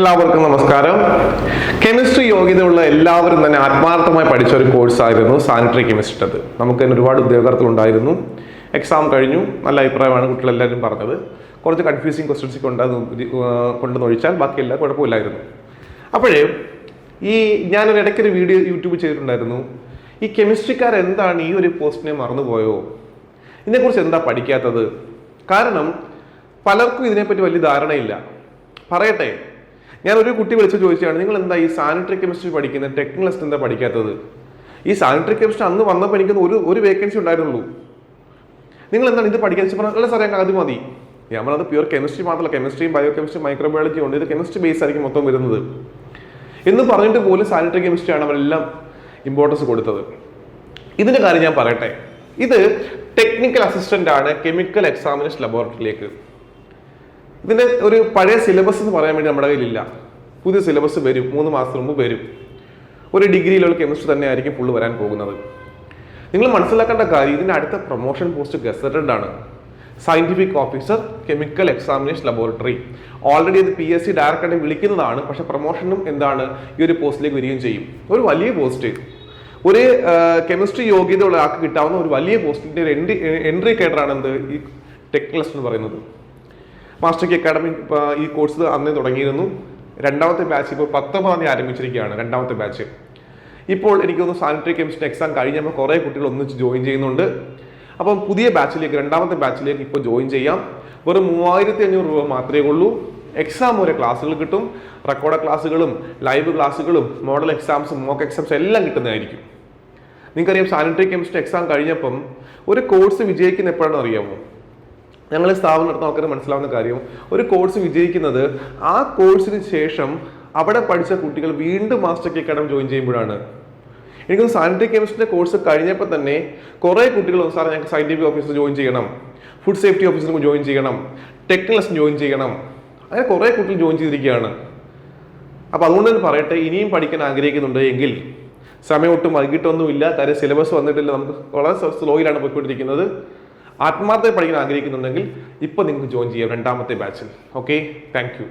എല്ലാവർക്കും നമസ്കാരം. കെമിസ്ട്രി യോഗ്യതയുള്ള എല്ലാവരും തന്നെ ആത്മാർത്ഥമായി പഠിച്ച ഒരു കോഴ്സായിരുന്നു സാനിറ്ററി കെമിസ്ട്രി അത്. നമുക്ക് തന്നെ ഒരുപാട് ഉദ്യോഗാർത്ഥികളുണ്ടായിരുന്നു എക്സാം കഴിഞ്ഞു. നല്ല അഭിപ്രായമാണ് കുട്ടികളെല്ലാവരും പറഞ്ഞത്. കുറച്ച് കൺഫ്യൂസിങ് ക്വസ്റ്റ്യൻസ് ഒക്കെ ഉണ്ടാകുന്ന കൊണ്ടെന്ന് ഒഴിച്ചാൽ ബാക്കിയെല്ലാം കുഴപ്പമില്ലായിരുന്നു. അപ്പോഴേ ഈ ഞാനൊരു ഇടയ്ക്കൊരു വീഡിയോ യൂട്യൂബ് ചെയ്തിട്ടുണ്ടായിരുന്നു. ഈ കെമിസ്ട്രിക്കാർ എന്താണ് ഈ ഒരു പോസ്റ്റിനെ മറന്നുപോയോ? ഇതിനെക്കുറിച്ച് എന്താ പഠിക്കാത്തത്? കാരണം പലർക്കും ഇതിനെപ്പറ്റി വലിയ ധാരണയില്ല. പറയട്ടെ ഞാൻ ഒരു കുട്ടി വിളിച്ച് ചോദിച്ചാണ് നിങ്ങൾ എന്താ ഈ സാനിറ്ററി കെമിസ്ട്രി പഠിക്കുന്നത് ടെക്നിക്കലിസ്റ്റ് എന്താ പഠിക്കാത്തത്? ഈ സാനിറ്ററി കെമിസ്ട്രി അന്ന് വന്നപ്പോൾ എനിക്ക് ഒരു ഒരു വേക്കൻസി ഉണ്ടായിരുന്നുള്ളൂ. നിങ്ങൾ എന്താണ് ഇത് പഠിക്കാൻ? പറഞ്ഞാൽ അല്ല സാറേ അത് മതി. ഞാൻ പറഞ്ഞത് പ്യൂർ കെമിസ്ട്രി മാത്രമല്ല കെമിസ്ട്രിയും ബയോ കെമിസ്ട്രി മൈക്രോബയോളജി ഉണ്ട് ഇത് കെമിസ്ട്രി ബേസ് ആയിരിക്കും മൊത്തം വരുന്നത്. എന്ന് പറഞ്ഞിട്ട് പോലും സാനിറ്ററി കെമിസ്ട്രിയാണ് അവരെല്ലാം ഇമ്പോർട്ടൻസ് കൊടുത്തത്. ഇതിന്റെ കാര്യം ഞാൻ പറയട്ടെ. ഇത് ടെക്നിക്കൽ അസിസ്റ്റന്റ് ആണ് കെമിക്കൽ എക്സാമിനേഷൻ ലബോറട്ടറിയിലേക്ക് ഇതിന്റെ ഒരു പഴയ സിലബസ് എന്ന് പറയാൻ വേണ്ടി നമ്മുടെ കയ്യിലില്ല. പുതിയ സിലബസ് വരും മൂന്ന് മാസത്തിന് മുമ്പ് വരും. ഒരു ഡിഗ്രിയിലുള്ള കെമിസ്ട്രി തന്നെ ആയിരിക്കും ഫുള്ള് വരാൻ പോകുന്നത്. നിങ്ങൾ മനസ്സിലാക്കേണ്ട കാര്യം ഇതിന്റെ അടുത്ത പ്രൊമോഷൻ പോസ്റ്റ് ഗസറ്റഡ് ആണ്. Scientific officer chemical examination laboratory already ഇത് പി എസ് സി ഡയറക്റ്റായിട്ട് വിളിക്കുന്നതാണ് പക്ഷേ പ്രൊമോഷനും എന്താണ് ഈ ഒരു പോസ്റ്റിലേക്ക് വരികയും ചെയ്യും. ഒരു വലിയ പോസ്റ്റ് ഒരു കെമിസ്ട്രി യോഗ്യത ഉള്ള ആൾക്ക് കിട്ടാവുന്ന ഒരു വലിയ പോസ്റ്റിന്റെ ഒരു എൻട്രി എൻട്രി കേഡറാണ് എന്ത്? ഈ ടെക്നിക്കലിസ്റ്റ് എന്ന് പറയുന്നത്. മാസ്റ്റർ കി അക്കാഡമി ഈ കോഴ്സ് അന്നേ തുടങ്ങിയിരുന്നു. രണ്ടാമത്തെ ബാച്ച് ഇപ്പോൾ പത്തൊമ്പതാം തീയതി ആരംഭിച്ചിരിക്കുകയാണ് രണ്ടാമത്തെ ബാച്ച് ഇപ്പോൾ എനിക്ക് തോന്നുന്നു സാനിറ്ററി കെമിസ്ട്രി എക്സാം കഴിഞ്ഞപ്പോൾ കുറേ കുട്ടികൾ ഒന്നിച്ച് ജോയിൻ ചെയ്യുന്നുണ്ട്. അപ്പം പുതിയ ബാച്ചിലേക്ക് രണ്ടാമത്തെ ബാച്ചിലേക്ക് ഇപ്പോൾ ജോയിൻ ചെയ്യാം. വെറും മൂവായിരത്തി അഞ്ഞൂറ് രൂപ മാത്രമേ ഉള്ളൂ. എക്സാം വരെ ക്ലാസ്സുകൾ കിട്ടും. റെക്കോർഡ് ക്ലാസ്സുകളും ലൈവ് ക്ലാസ്സുകളും മോഡൽ എക്സാംസും മോക്ക് എക്സാംസും എല്ലാം കിട്ടുന്നതായിരിക്കും. നിങ്ങൾക്കറിയാം സാനിറ്ററി കെമിസ്ട്രി എക്സാം കഴിഞ്ഞപ്പം ഒരു കോഴ്സ് വിജയിക്കുന്ന എപ്പോഴാണെന്ന് അറിയാമോ? ഞങ്ങൾ സ്ഥാപനം നടത്തുന്ന ആൾക്കാർ മനസ്സിലാവുന്ന കാര്യം ഒരു കോഴ്സ് വിജയിക്കുന്നത് ആ കോഴ്സിന് ശേഷം അവിടെ പഠിച്ച കുട്ടികൾ വീണ്ടും മാസ്റ്റർ കെ അക്കാഡമി ജോയിൻ ചെയ്യുമ്പോഴാണ്. എനിക്ക് സാനിറ്ററി കെമിസ്ട്രിയുടെ കോഴ്സ് കഴിഞ്ഞപ്പോൾ തന്നെ കുറേ കുട്ടികൾ സാർ ഞങ്ങൾക്ക് സയന്റിഫിക് ഓഫീസർ ജോയിൻ ചെയ്യണം ഫുഡ് സേഫ്റ്റി ഓഫീസർ ജോയിൻ ചെയ്യണം ടെക്നിക്കൽ ജോയിൻ ചെയ്യണം. അങ്ങനെ കുറേ കുട്ടികൾ ജോയിൻ ചെയ്തിരിക്കുകയാണ്. അപ്പോൾ അതുകൊണ്ട് തന്നെ പറയട്ടെ ഇനിയും പഠിക്കാൻ ആഗ്രഹിക്കുന്നുണ്ട് എങ്കിൽ സമയം ഒട്ടും വൈകിട്ടൊന്നുമില്ല കാര്യം സിലബസ് വന്നിട്ടില്ല നമുക്ക് വളരെ സ്ലോയിലാണ് പോയിക്കൊണ്ടിരിക്കുന്നത്. ആത്മാർത്ഥമായി പഠിക്കാൻ ആഗ്രഹിക്കുന്നുണ്ടെങ്കിൽ ഇപ്പോൾ നിങ്ങൾക്ക് ജോയിൻ ചെയ്യാം രണ്ടാമത്തെ ബാച്ചിൽ ഓക്കെ താങ്ക്